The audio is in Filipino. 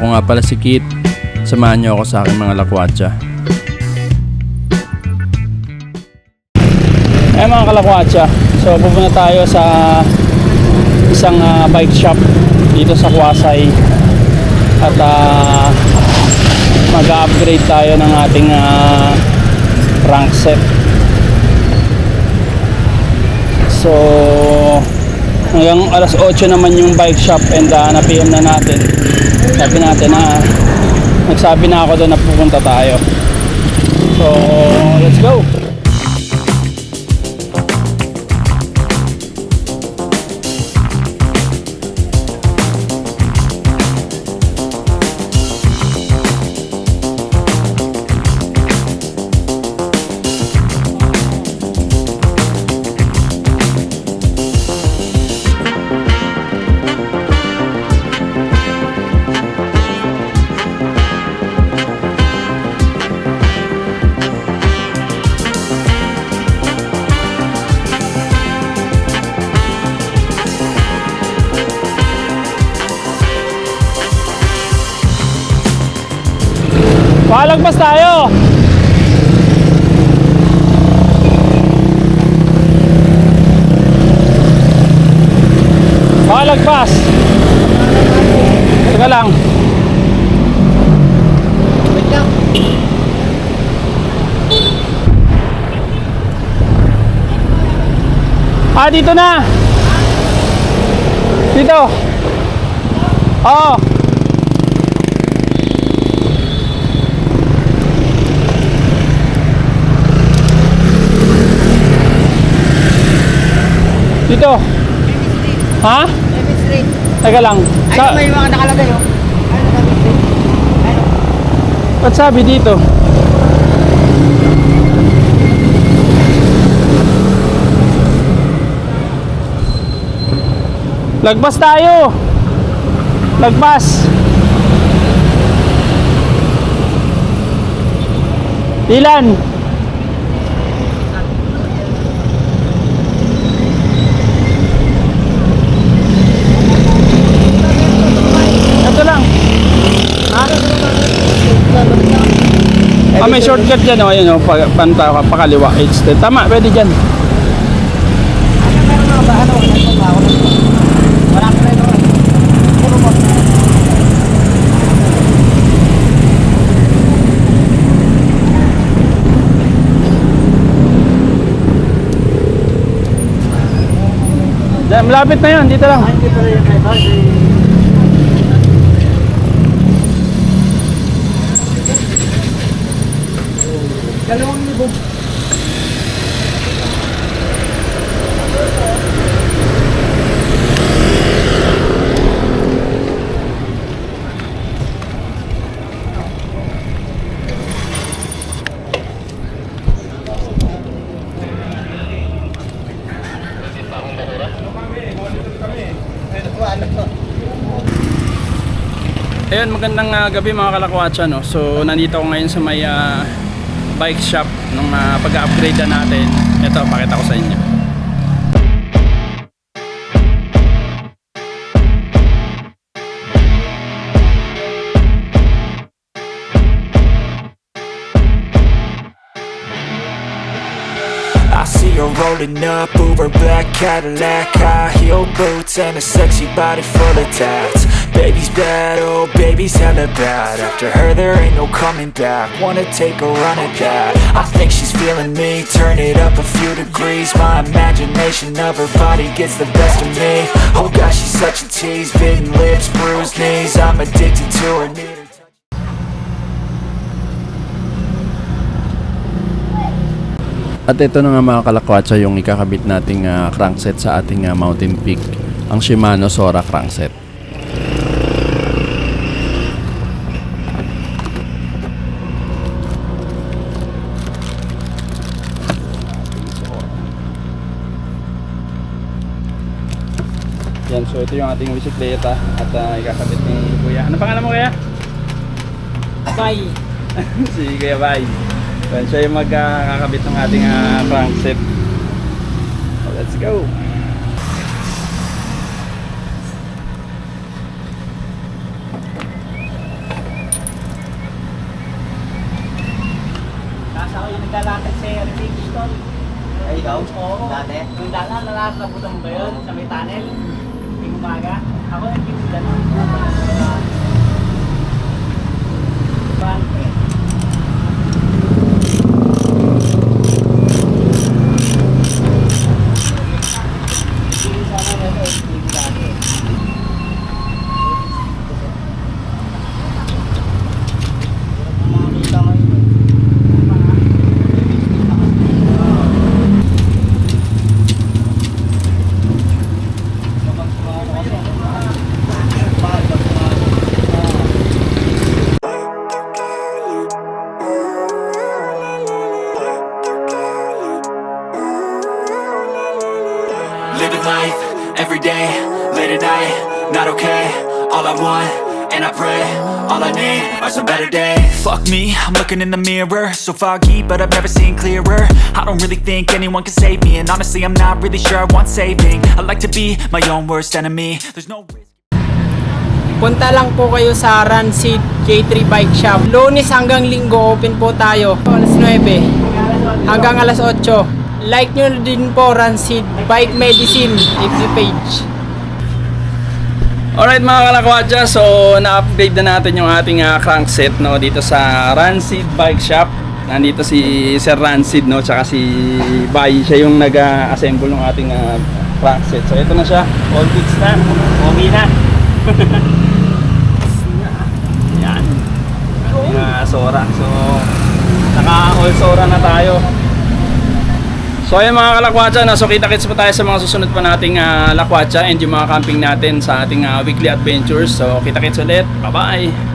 Ako nga pala si Kit. Samahan niyo ako sa aking mga lakwatsa. Eh mga kalakwatsa, so pupunta tayo sa isang ah, bike shop dito sa Kwasay at ah, mag-upgrade tayo ng ating uh, crank set. So hanggang alas 8 naman yung bike shop and uh, na-PM na natin. Sabi natin na nagsabi na ako doon na pupunta tayo. So let's go! Palagpas tayo! Palagpas! Teka lang. Ah, dito na! Dito! Oo! Dito. Ha? David Street. Teka lang. Sa, may mga nakalagay, oh. Ano, David Street? Ano? ba't sabi dito? Lagpas tayo. Lagpas. Ilan? Ito lang. Ah, may shortcut dyan, oh, ayun, oh, pa, panta ka, pakaliwa, H10. Tama, pwede dyan. Malapit na yun, dito lang. Ay, hindi pala yung kay Libo. Ayun, magandang ah, gabi mga kalakwatsa, no? So, nandito ako ngayon sa may ah, bike shop nung ah, pag-upgrade na natin. Ito, pakita ko sa inyo. I see her rolling up, Uber black Cadillac High heel boots and a sexy body full of tats Baby's bad, oh baby's hella bad. After her there ain't no coming back. Wanna take a run at that. I think she's feeling me, turn it up a few degrees. My imagination of her body gets the best of me. Oh gosh, she's such a tease. Bitten lips, bruised knees. I'm addicted to her, need At ito na nga mga kalakwatsa yung ikakabit nating ah, crankset sa ating ah, Mountain Peak. Ang Shimano Sora crankset. Yan, so ito yung ating bisikleta at uh, ikakabit ni Kuya. Ano pangalan mo kaya? Bay. si Kuya Bay. Yan, siya yung magkakabit ng ating ah, uh, crankset. So, let's go. Nasa ako yung naglalakad sa Eric Stone. Ay, ikaw? Oo. Dati? Yung dati na lalakad na butang ba yun sa may tunnel? Umaga? Ako nagkitinda nun. Bante. Living life, every day, late at night, not okay All I want, and I pray, all I need are some better days Fuck me, I'm looking in the mirror So foggy, but I've never seen clearer I don't really think anyone can save me And honestly, I'm not really sure I want saving I like to be my own worst enemy There's no risk Punta lang po kayo sa Rancid K3 Bike Shop. Lunes hanggang linggo open po tayo. Alas 9 hanggang alas 8. Like nyo din po Rancid Bike Medicine FB page. Alright mga kalakwadya, so na-upgrade na natin yung ating ah, crankset no, dito sa Rancid Bike Shop. Nandito si Sir Rancid no, tsaka si Bay, siya yung nag-assemble ng ating ah, crankset. So ito na siya, all goods na, okay na. Yan. Ating ah, Sora. So naka all Sora na tayo. So ayun mga kalakwatsa, no? so kita-kits pa tayo sa mga susunod pa nating uh, lakwatsa and yung mga camping natin sa ating ah, weekly adventures. So kita-kits ulit. Bye-bye!